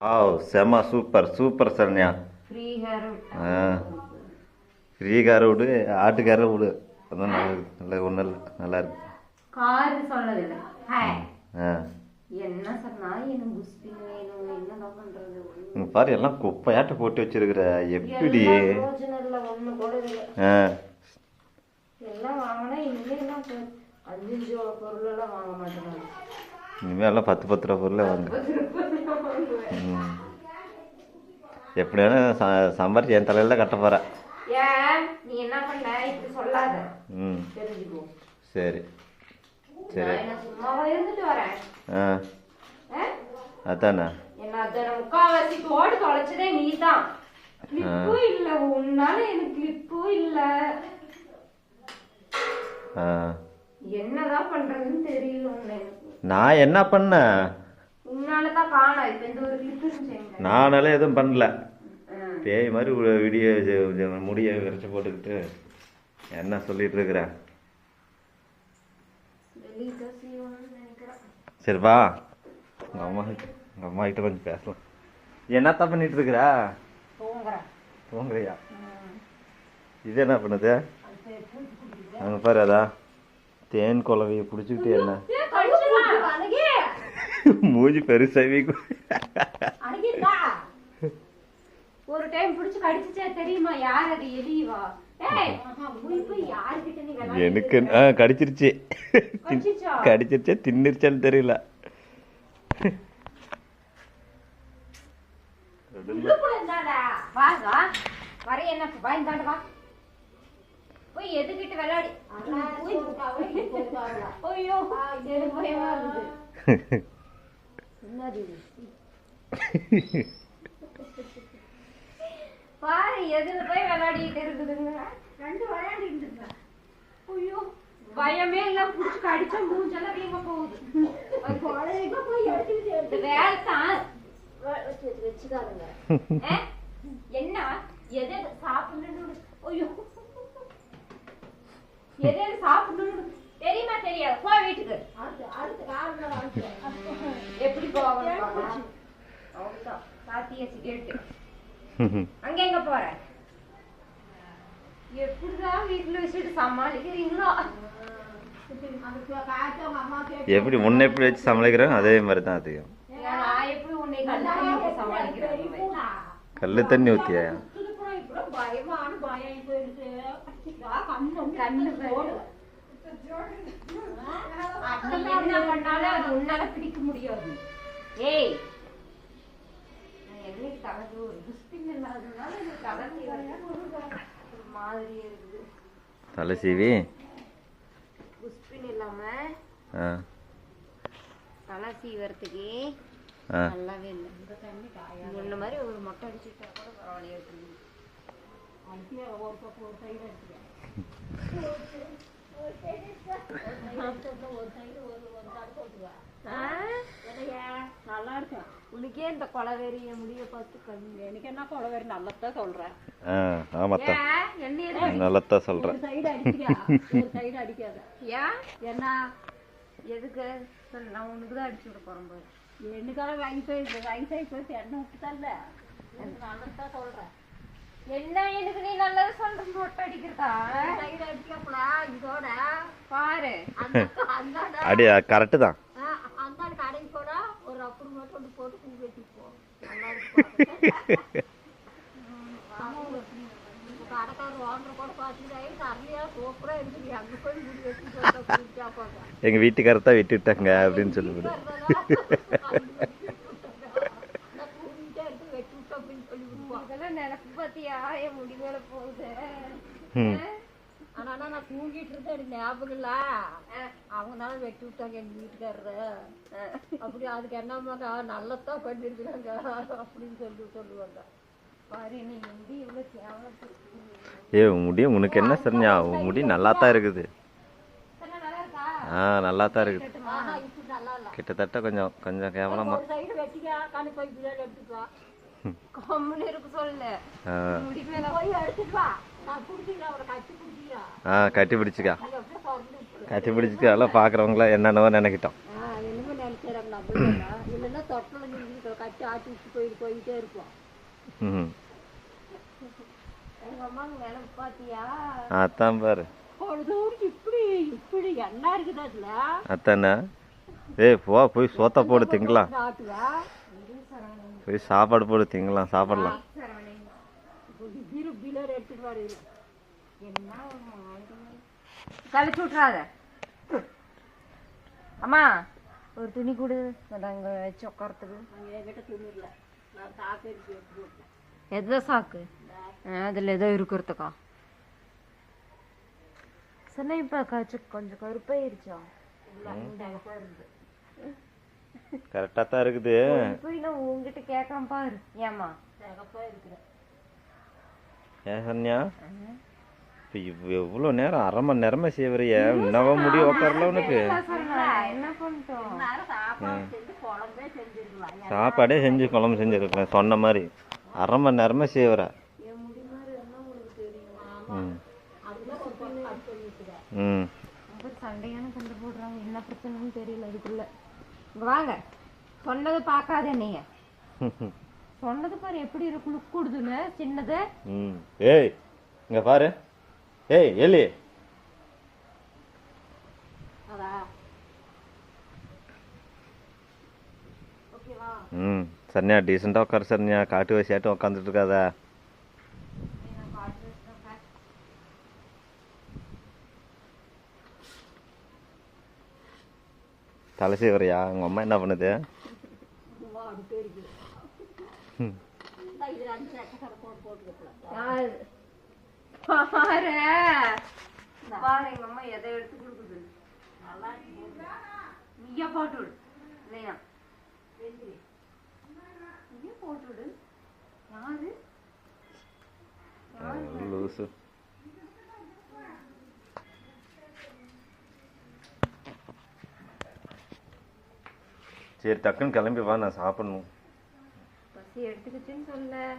ஆ செம super super Saranya. ஃப்ரீகார விடு ஆட்டுக்கார விடு அதான் நல்லா நல்லா ஒன்றும் இல்லை நல்லா இருக்கு. கார் சொன்னதில்லை என்ன சொன்னா எனக்கு குஸ்பின் வேணும். என்னதான் பண்றது? இங்க பாரு எல்லாம் குப்பையாட்ட போட்டு வச்சிருக்கிற. எப்படி எல்லாம் வாங்கினா இனிமே எல்லாம் பொ- அஞ்சு பொருள் எல்லாம் வாங்க மாட்டேங்கிறாங்க இனிமேல் எல்லாம் பத்து பத்து ரூபா பொருளே வாங்க. எப்படி வேணா ச- சம்பாரிச்சு என் தலையில தான் கட்ட போகிறேன் ஏன்? நீ என்ன பண்ண? இப்படி சொல்லாத. ம். தெரிஞ்சுக்கோ. சரி. சரி. சும்மாவா இருந்துட்டு வரேன்? ஆ? அதானே? என்ன அத்தனை முக்காவாசி தோடு தொலைச்சதே நீ தான் கிளிப்பும் இல்ல. உன்னால எனக்கு கிளிப்பும் இல்ல. ஆ. என்னதான் பண்றதுன்னு தெரியல உன்னை. எனக்கு நான் என்ன பண்ணேன்? உன்னாலதான் காணா இப்ப இந்த ஒரு கிளிப்பு செஞ்சேன் நானாலே எதுவும் பண்ணல. பேய் மாதிரி விடிய முடிய விரைச்சி போட்டுக்கிட்டு என்ன சொல்லிட்டு இருக்கிறேன் வெளியிட்ட செய்வான்னு நினைக்கிறேன். சரி வா. உங்கள் அம்மா உங்கள் அம்மா கிட்ட கொஞ்சம் பேசலாம். என்னத்தான் பண்ணிட்டு இருக்கிற? தூங்குறியா? இது என்ன பண்ணுது? அங்கே பாரு அதா. தேன் குலவையை பிடிச்சிக்கிட்டு என்ன. மூஞ்சி பெருசாவி? ஒரு டைம் பிடிச்சு கடிச்சுச்சே தெரியுமா? யார் அது? எலிவா? எனக்கு இருக்க? ஆ கடிச்சிருச்சு. தின்னுருச்சான்னு தெரியல. உள்ளுக்குள்ள இருந்தாடா. வா, வா. வர என்ன வா இந்தாண்ட வா. போய் எதுக்கிட்டு விளையாடி? ஐயோ. எனக்கு பயமா? பாரு எதுல போய் விளையாடிட்டு இருக்குதுங்க? ரெண்டு விளையாடிட்டு இருக்கா? ஐயோ. பயமே எல்லாம் புடிச்சு கடிச்சா மூஞ்செல்லாம் வீங்க போகுது. குழந்தைங்க போய் எடுத்துக்கிட்டு வேலை தான் வச்சுக்காருங்க என்ன? எது சாப்பிடணும்னு ஐயோ. எது எது சாப்பிடணும்னு தெரியாது. போ வீட்டுக்கு. எப்படி போகணும் பாத்தியா சிகரெட்டு? அங்க எங்க போற? எப்படிதான் வீட்டுல வச்சுட்டு சமாளிக்கிறீங்களோ? எப்படி முன்ன எப்படி வச்சு சமாளிக்கிறேன் அதே மாதிரி தான் சமாளிக்கிறேன்? கல்லு தண்ணி ஊத்தியா? பயமான பயம் போயிடுச்சு கண்ணு போடு நீ என்ன பண்ணாலும் அது உன்னால பிடிக்க முடியாது. ஏய் என்னைக்கு ஒரு குஸ்பின் இல்லாததுனால எனக்கு கலந்து ஒரு மாதிரி இருக்குது. தலை சீவி? குஸ்பின் இல்லாம ஆ. தலை சீவறதுக்கு நல்லாவே இல்லை. முன்ன மாதிரி ஒரு மொட்டை அடிச்சுட்டா கூட பரவாயில்லையா இருக்குது. ஆ? நல்லா இருக்கும் உனக்கே இந்த கொலவெறிய முடிய பார்த்து எனக்கு என்ன கொலவரி நல்லதான் சொல்றேன் ஆ ஆமாத்தான் ஏன் என்ன எது நல்லத்தான் சொல்கிறேன் ஒரு சைடு அடிக்கிறியா? ஒரு சைடு அடிக்காத. ஏன் என்ன? எதுக்கு? சொல்லு நான் உனக்கு தான் அடிச்சு விட போறேன் பாரு. என்னக்கால வயசு வயசாகி போயிட்டு என்ன விட்டுதல்ல எனக்கு நல்லதான் சொல்றேன் என்ன எனக்கு நீ நல்லது சொல்ற? மொட்டை அடிக்கிறதா? சைடு அடிக்கப்படா அடி கரெக்டு தான். எங்கள் வீட்டுக்காரர் தான் விட்டு விட்டாங்க அப்படின்னு சொல்லிவிடு. இதெல்லாம் நினப்பு பார்த்தியா என் முடி மேல போகுது. நான் தூங்கிட்டு இருந்தேன் எனக்கு ஞாபகம் இல்ல? அவங்கனால வெட்டி விட்டாங்க எங்க வீட்டுக்காரரு. அப்படி அதுக்கு என்னம்மாக்கா நல்லதான் பண்ணிருக்கிறாங்க அப்படின்னு சொல்லி சொல்லுவாங்க. ஏ உன் முடி உனக்கு என்ன சரிஞ்சா உன் முடி நல்லா தான் இருக்குது நல்லா இருக்கா? ஆ நல்லா தான் இருக்குது கிட்டத்தட்ட கொஞ்சம் கொஞ்சம் கேவலமா. ஆ. கட்டி குடிச்சிக்கிறேன் ஆ கட்டி பிடிச்சிக்கா. கட்டி பிடிச்சிட்டு எல்லாம் பார்க்குறவங்களாம் என்னென்னவோ நினைக்கிட்டோம். அதான் பாரு. அத்தானே ஏய் போ போய் சோத்த போடு திங்கலாம். நாட்டுவா? போய் சாப்பாடு போடு திங்கலாம் சாப்பிடலாம். கழிச்சு விட்றாத அம்மா ஒரு துணி கொடு. அங்க வச்சு உட்காரத்துக்கு எதுல சாக்கு? அதுல ஏதோ இருக்கிறதுக்கா? சொன்ன இப்ப கொஞ்சம் கருப்பாயிருச்சா கரெக்டாக தான் இருக்குது. போய் நான் உங்ககிட்ட கேட்காம பாரு. ஏமா சிகப்பா இருக்கிறேன் ஏன் சொன்னியா இப்போ எவ்வளோ நேரம் அரை மணி நேரமே செய்வறிய என்னவா முடியும் உட்காரல உனக்கு. என்ன பண்ணிட்டோம்? நேரம் சாப்பாடு செஞ்சு குழம்பே செஞ்சிருக்கலாம் சொன்ன மாதிரி. அரை மணி நேரமே செய்வற என் முடி மாதிரி என்ன உங்களுக்கு தெரியுமா? ம். சண்டையான சண்டை போடுறாங்க. என்ன பிரச்சனைன்னு தெரியல அதுக்குள்ள வாங்க. சொன்னது பார்க்காத நீங்க சொன்னது பாரு எப்படி இருக்கு லுக் கொடுதுல சின்னது. ஏய் இங்கே பாரு. ஏய் எலி ம். சரண்யா டீசெண்டாக உட்காரு சரண்யா. காட்டு வசியாட்டும் உட்காந்துட்டு இருக்காதா. தலை செய்வறியா உங்கள் அம்மா என்ன பண்ணுது? பாரு. பாரு எங்க அம்மா எதை எடுத்து கொடுக்குது? நீயா போட்டு விடு. இல்லையா? நீயே போட்டு விடு. யாரு? லூசு. சரி டக்குன்னு கிளம்பி வா நான் சாப்பிடணும். பசி எடுத்துக்கிச்சுன்னு சொல்ல.